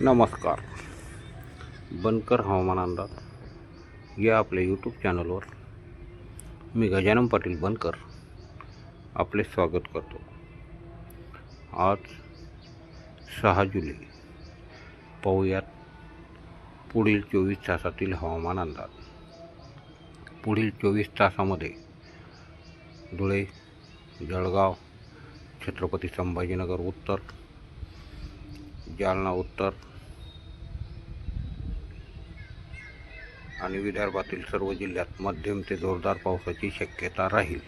नमस्कार. बनकर हवामान अंदाज. या आपल्या यूट्यूब चॅनलवर मी गजानन पाटील बनकर आपले स्वागत करतो. आज सहा जुलै. पाहूयात पुढील चोवीस तासातील हवामान अंदाज. पुढील चोवीस तासामध्ये धुळे जळगाव छत्रपती संभाजीनगर उत्तर जालना उत्तर. आणि विदर्भातील सर्व जिल्ह्यात मध्यम ते जोरदार पावसाची शक्यता राहील.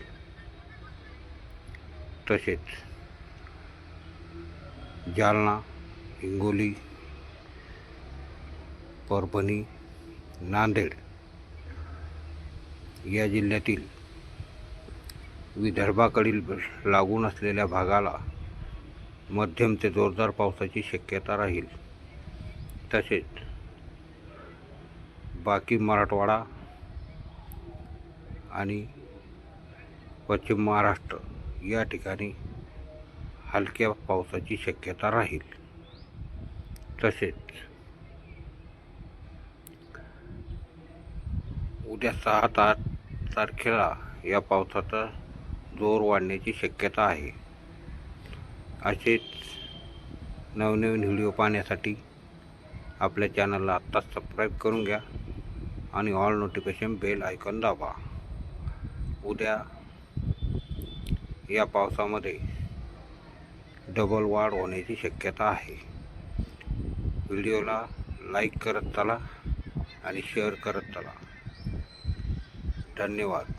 तसेच जालना हिंगोली परभणी नांदेड या जिल्ह्यातील विदर्भाकडील लागून असलेल्या भागाला मध्यम ते जोरदार पावसाची शक्यता राहील. तसेच बाकी मराठवाडा आणि पश्चिम महाराष्ट्र या ठिकाणी हलक्या पावसाची शक्यता राहील. तसेच उद्या सहा तार तारखेला या पावसाचा जोर वाढण्याची शक्यता आहे. असेच नवनवीन व्हिडिओ पाहण्यासाठी आपल्या चॅनलला आत्ताच सबस्क्राईब करून घ्या आणि ऑल नोटिफिकेशन बेल आयकॉन दाबा. उद्या या पावसामध्ये डबल वाढ होण्याची शक्यता आहे. व्हिडिओला लाईक करत चला आणि शेअर करत चला. धन्यवाद.